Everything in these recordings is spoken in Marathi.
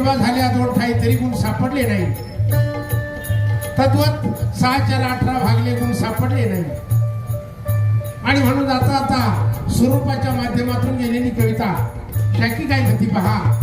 किंवा झाल्या दोन ठाई तरी गुण सापडले नाही. तद्वत सहा चार अठरा भागले गुण सापडले नाही. आणि म्हणून आता आता स्वरूपाच्या माध्यमातून गेलेली कविता. शाकी काय म्हणती पहा.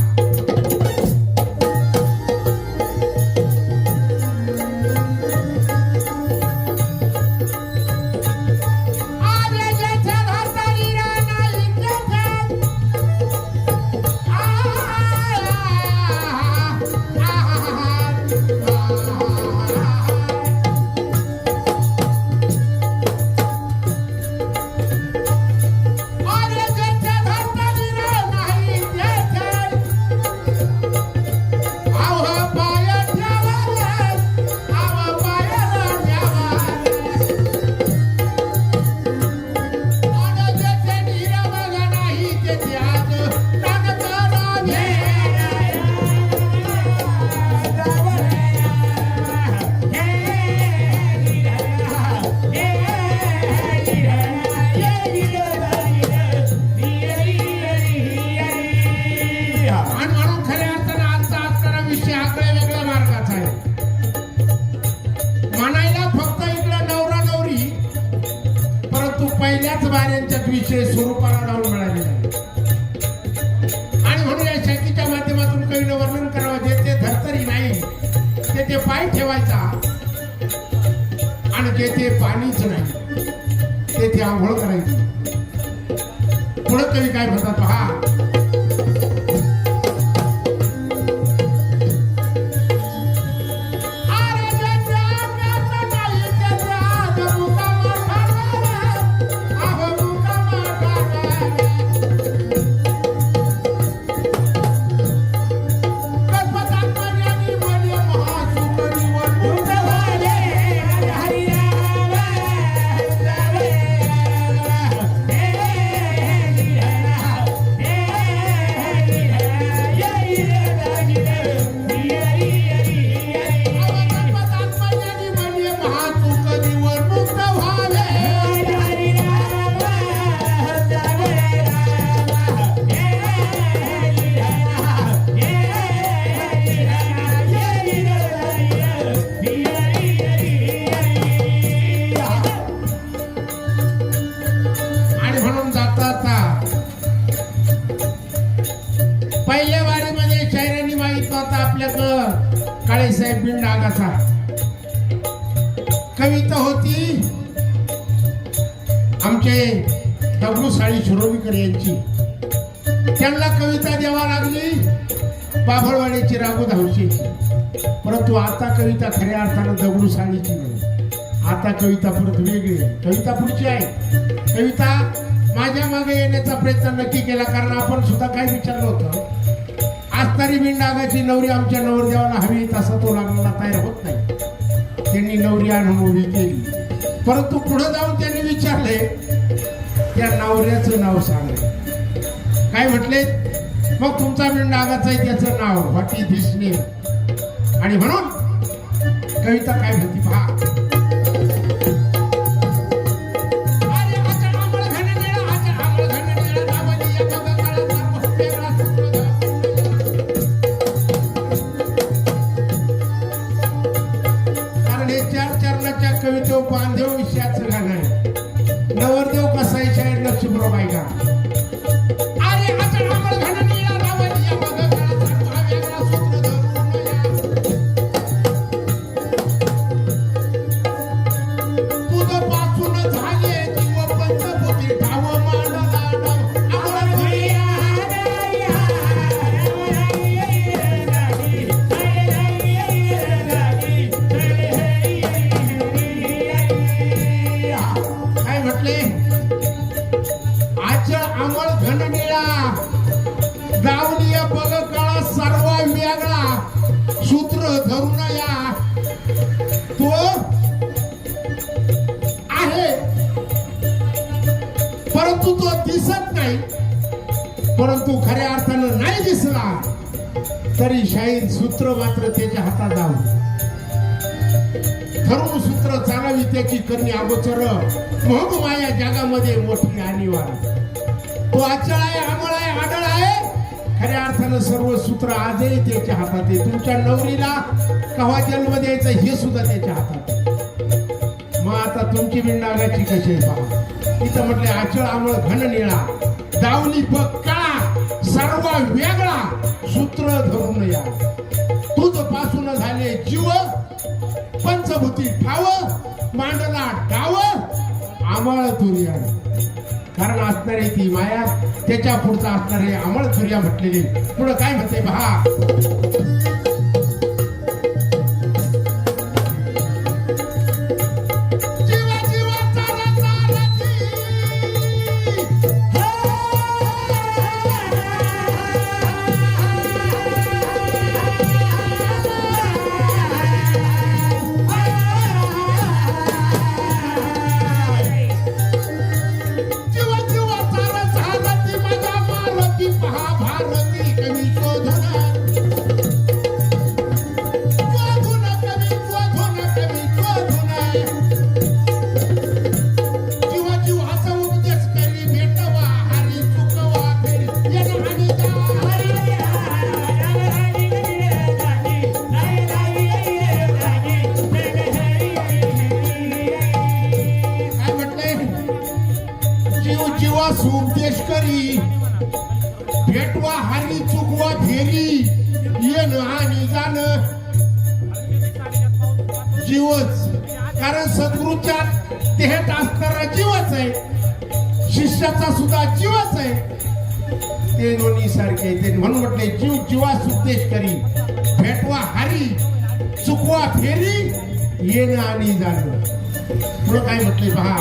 बाऱ्यांच्यात स्वरूपाला लावून मिळाले आणि म्हणून या शाखीच्या माध्यमातून कवीनं वर्णन करावं जे ते धरतरी नाही ते ते पाय ठेवायचा. आणि जे ते पाणीच नाही ते ते आंघोळ करायची. पुढे कवी काय म्हणतात पहा? आपल्याकडं काळेसाहेब बिंड आगाचा कविता होती. आमचे दगडू साळी शिरोडकर यांची. त्यांना कविता द्यावा लागली. बाभळवाडीची रागू धावशीची परंतु आता कविता खऱ्या अर्थानं दगडू साळीची नाही. आता कविता परत वेगळी आहे. कविता पुढची आहे. कविता माझ्या मागे येण्याचा प्रयत्न नक्की केला. कारण आपण सुद्धा काय विचारलं होतं? आज तरी बिंडागाची नवरी आमच्या नवरदेवाला हवी तसा तो लागलेला तयार होत नाही. त्यांनी नवरी आणून उभी केली. परंतु पुढे जाऊन त्यांनी विचारले त्या नवऱ्याचं नाव सांगले काय म्हटले? मग तुमचा बिंडागाचा आहे त्याचं नाव वाटी दिसणे आणि म्हणून कविता काय म्हणती पहा. परंतु तो दिसत नाही. परंतु खऱ्या अर्थानं नाही दिसला तरी शाहीर सूत्र मात्र त्याच्या हातात जाऊ ठरून सूत्र चालावी त्याची करणी अगोचर. म्हणून माया जगामध्ये मोठी अनिवार्य तो अचळ आहे आमळ आहे आडळ आहे. खऱ्या अर्थानं सर्व सूत्र आजही त्याच्या हातात आहे. तुमच्या नवरीला कवा जन्म द्यायचा हे सुद्धा त्याच्या हातात मग आता तुमची बिंडागाची कशी आहे? तिथं इथं म्हटले आचळ आमळ घन निळा दावली काळा सर्व वेगळा सूत्र धरून या. तुझपासून झाले जीव पंचभूती ठाव मांडला डाव आमळ तुर्या. कारण असणारे ती माया त्याच्या पुढचा असणारे अमळ तुर्या म्हटलेली. पुढं काय म्हणते पहा जीवच आहे ते दोन्ही सारखे ते म्हणून म्हटले जीव जीवा सुद्देश करी. भेटवा हरी चुकवा फेरी येणं आणि जाणं. पुढं काय म्हटले पहा.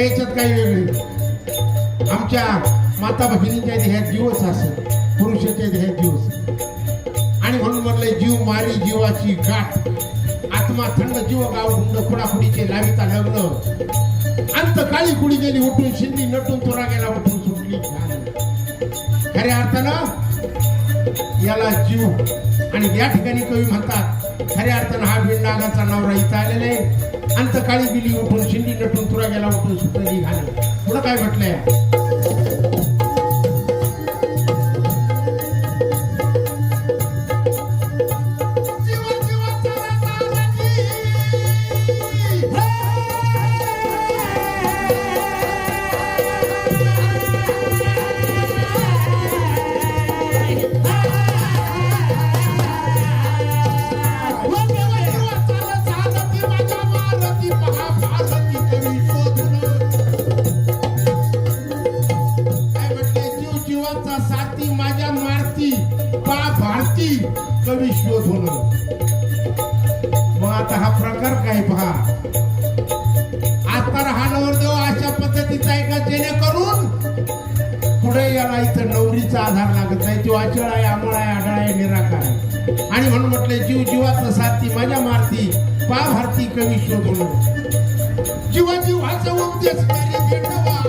काही याच्यात काही वेगळी आमच्या माता भगिनींच्या देहात दिवस असत पुरुषाच्या देहात दिवस आणि म्हणून म्हणलंय जीव मारी जीवाची गाठ. आत्मा थंड जीव गाव गुंड खुडाखुडीचे लाविता लग्न अंत काळी कुडी गेली उठून शिंदी नटून तोरा गेला उठून सुटली. खऱ्या अर्थानं याला जीव आणि या ठिकाणी कवी म्हणतात खऱ्या अर्थानं हा बिंडागाचा नवरा इथं आलेला आहे. अंत काळी गेली उठून शिंदी नटून तुरा गेला उठून सुटली घाले. पुढं काय म्हटलंय? जीवाचं साथी माझ्या मारती पा भारती कवी शोधलो जीवा जीवाचा उपदेश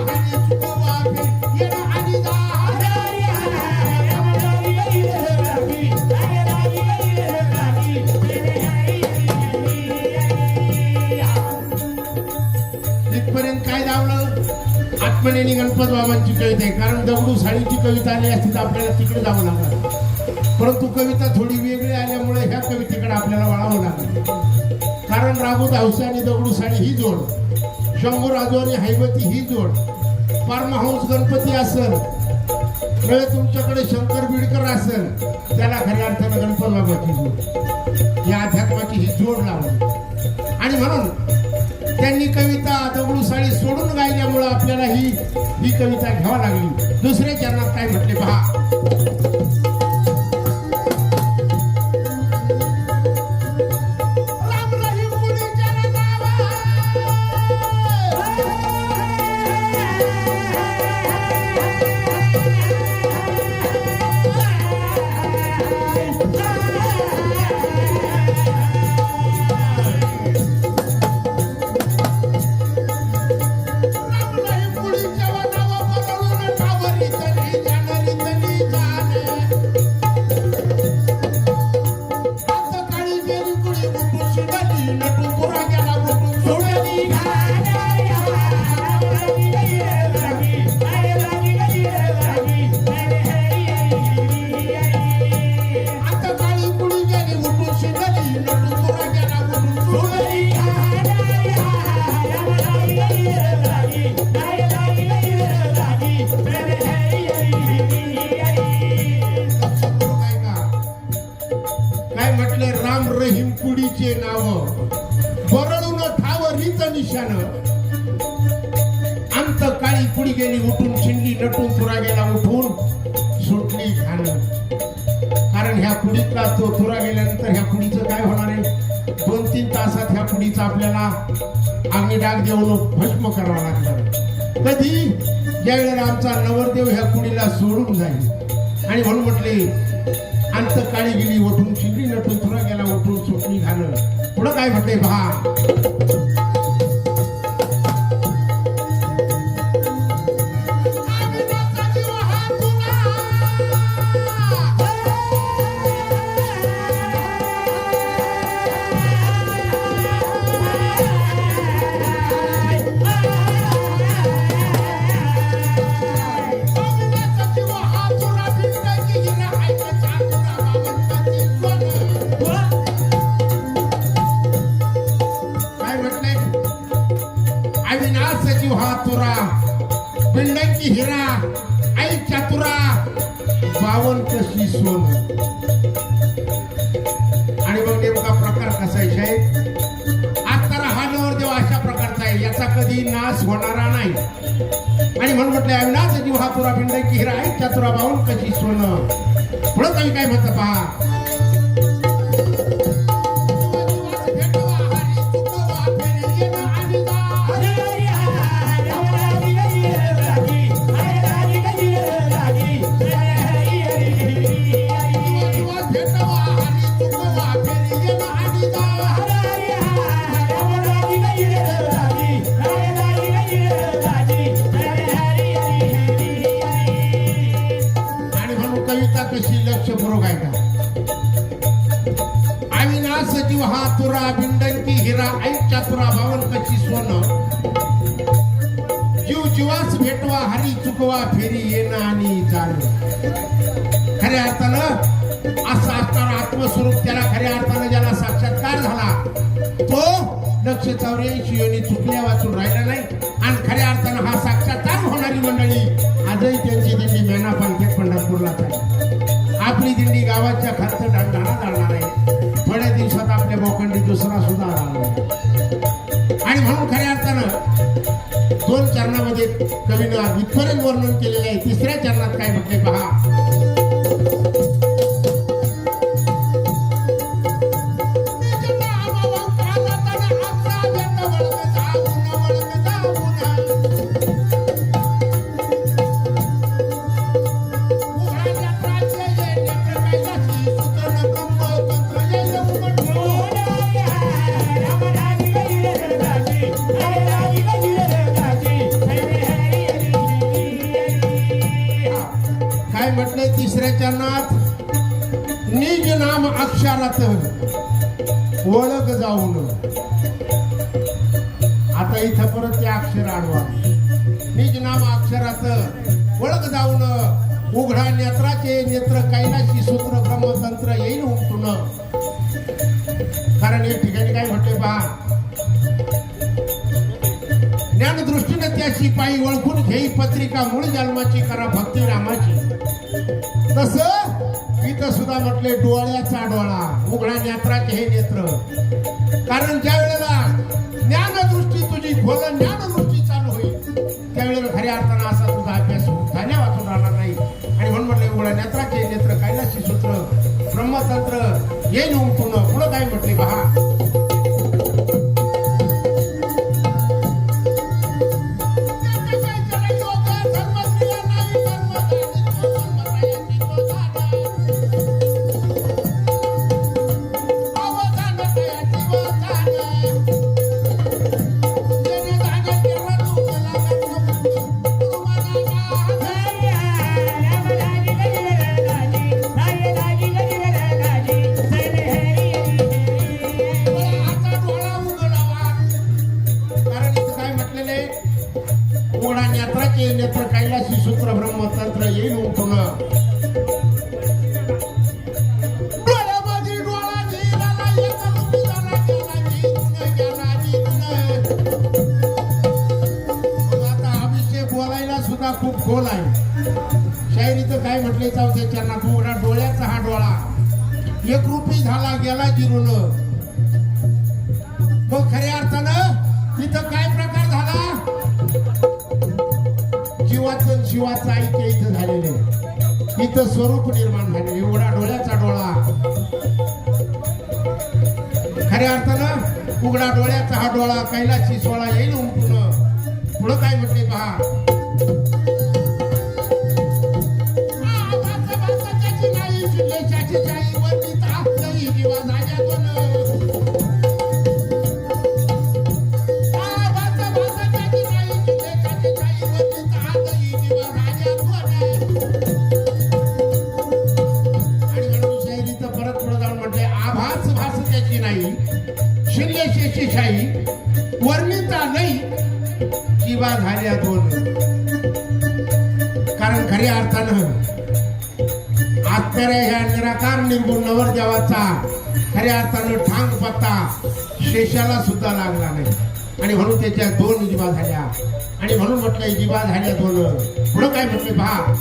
इथपर्यंत काय आत्मनेनी गणपत बाबांची कविता आहे. कारण दगडू साळीची कविता आली असती तर आपल्याला तिकडे जावं लागणार परंतु कविता थोडी वेगळी आल्यामुळे ह्या कवितेकडे आपल्याला वळावं लागलं कारण राबूत हौसे आणि दगडू ही जोड. शंभू राजू आणि हैवती ही जोड. परमहंस गणपती असेल नव्हे तुमच्याकडे शंकर बिडकर असेल त्याला खऱ्या अर्थानं गणपत बाबाची जोड या अध्यात्माची ही जोड लावली आणि म्हणून त्यांनी कविता दगडू साळी सोडून गायल्यामुळं आपल्याला ही ही कविता घ्यावा लागली. दुसऱ्या चरणात काय म्हटले पहा. बरळून ठाव रीत निशान अंत काळी पुढी गेली उठून शिंडी नटून तुरा गेला उठून सुटली खान कारण ह्या कुडीतला तो तुरा गेल्यानंतर ह्या कुडीचं काय होणार आहे? दोन तीन तासात ह्या कुडीचा आपल्याला आम्ही डाग देऊन भस्म करावा लागणार कधी? ज्या वेळेला आमचा नवरदेव ह्या कुडीला सोडून जाईल. आणि म्हणून म्हटले अंत काळी गेली उठून शिकली नटून तुरा गेला उठून स्वप्नी घालं पुढं काय म्हटले पहा? आणि जीव हा तुरा पिंड पिंडांची हिरा त्या तुरा पाहून कशी सोनं. पुढं काही काय म्हणतं पहा? कशी आहे का? अविनाश सजीव हा तुरा बिंडंकी हिरा ऐक तुरा भावन कशी सोनं. जीव जीवास भेटवा हरी चुकवा फेरी येणं आणि जाणं. खऱ्या अर्थानं असं असणारा आत्मस्वरूप त्याला खऱ्या अर्थानं ज्याला साक्षात्कार झाला तो लक्ष चौऱ्याऐंशी योनी चुकल्या वाचून राहिला नाही. आणि खऱ्या अर्थानं हा साक्षात्कार होणारी मंडळी आजही त्यांची त्यांची मॅनापान पंढरपूरला पंढरपूरलाच आहे. आपली दिंडी गावाच्या खर्च ढाणा जाणार आहे. थोड्या दिवसात आपल्या बोकंडी दुसरा सुद्धा आणि म्हणून खऱ्या अर्थानं दोन चरणामध्ये कवीनं इथपर्यंत वर्णन केलेलं आहे. तिसऱ्या चरणात काय म्हटले पहा? उघडा नेत्राचे नेत्र कैलाशी सूत्र ब्रह्मतंत्र येईल उमटून कारण या ठिकाणी काय म्हटले पहा ज्ञानदृष्टीने त्याची पायी ओळखून घेई पत्रिका मूळ जन्माची करा भक्ती रामाची. तस इथं सुद्धा म्हटले डोळ्याचा डोळा उघडा नेत्राचे हे नेत्र. कारण ज्या वेळेला ज्ञानदृष्टी तुझी खोल ज्ञानदृष्टी ब्रह्मतंत्र येईन उमटून पुढं काय म्हटले खोल आहे. शायरीचं काय म्हटले चौथ्या चरणात उघडा डोळ्याचा हा डोळा. एक रुपी झाला गेला जिरून. मग खऱ्या अर्थानं तिथं काय प्रकार झाला? जीवाचं शिवाचं ऐक्य इथं झालेले इथं स्वरूप निर्माण झाले एवढा डोळ्याचा डोळा. खऱ्या अर्थानं उघडा डोळ्याचा हा डोळा कैलाशी सोळा येईल उमटून पुढं काय म्हटले पहा? to die. निराकार नवरदेवाचा खऱ्या अर्थानं ठांग पत्ता शेषाला सुद्धा लागला नाही. आणि म्हणून त्याच्या दोन जीवा झाल्या. आणि म्हणून म्हटलं जीवा झाल्या दोन. पुढं काय म्हटले पहा.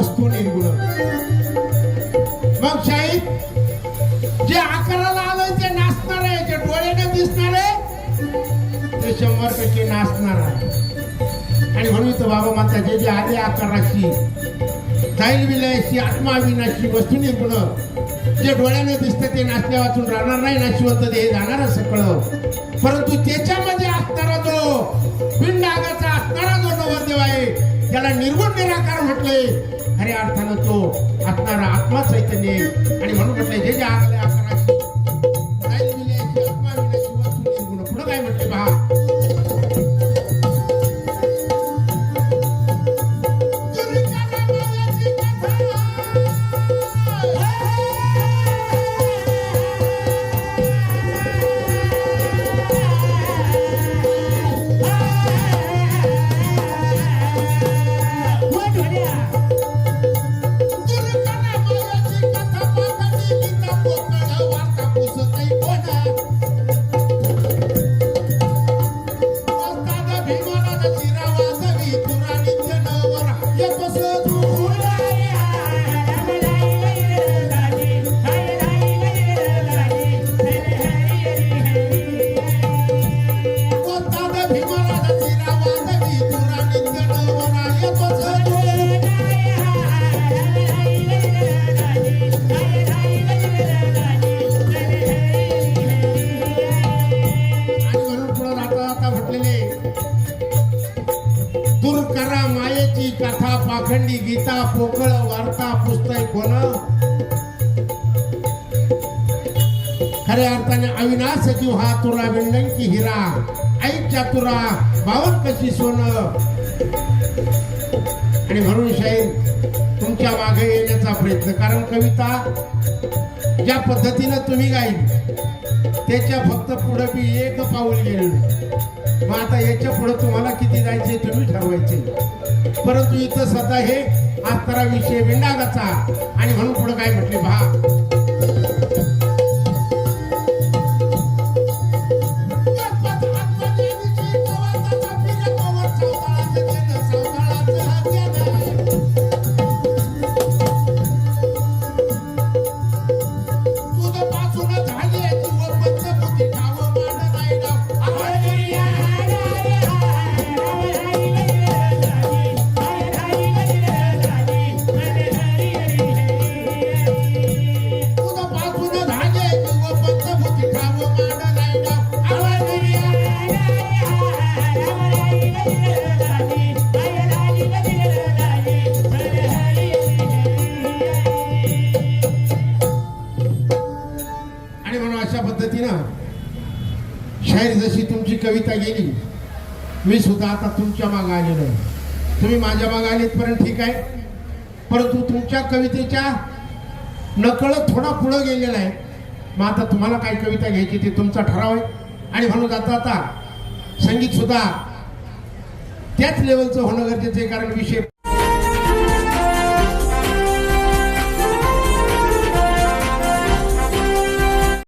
वस्तू निर्गुण मग शाहीद जे आकाराला आलंय ते नाचणार आहे जे डोळ्याने दिसणार आहे ते शंभर टक्के नाचणार आहे. आणि म्हणून तर बाबा म्हणतात जे जे आले आकाराची जाईल विलयाशी आत्मा अविनाशी वस्तू निर्गुण जे डोळ्याने दिसतं ते नाचल्या वाचून राहणार नाही नाशिवंत ते जाणार सगळं परंतु त्याच्यामध्ये असणारा जो पिंड आगाचा असणारा जो नवरदेव आहे त्याला निर्गुण निराकार म्हटले खऱ्या अर्थानं तो असणारा आत्मा चैतन्य आणि म्हणून म्हटलं जे जे आगल्या आकाराची वार्ता कोण खऱ्या अर्थाने अविनाश जीव हा तुरा विंडंकी हिरा. ऐक चातुरा बावन कशी सोन? आणि म्हणून शाहीर तुमच्या मागे येण्याचा प्रयत्न. कारण कविता ज्या पद्धतीनं तुम्ही गाईल त्याच्या फक्त पुढे मी एक पाऊल गेलेलो मग आता याच्यापुढे तुम्हाला किती जायचे तुम्ही ठरवायचे परंतु इथं सध्या हे आत्तरा विषय विंडागाचा. आणि म्हणून पुढे काय म्हटले पहा. आणि म्हणून अशा पद्धतीनं शाहीर जशी तुमची कविता गेली मी सुद्धा आता तुमच्या मागे आलेलो आहे. तुम्ही माझ्या मागे आलेत पर्यंत ठीक आहे. परंतु तुमच्या कवितेच्या नकळत थोडा पुढं गेलेला आहे. मग आता तुम्हाला काय कविता घ्यायची ते तुमचा ठराव आहे. आणि म्हणून जाता आता संगीत सुद्धा त्याच लेवलचं होणं गरजेचं आहे कारण विषय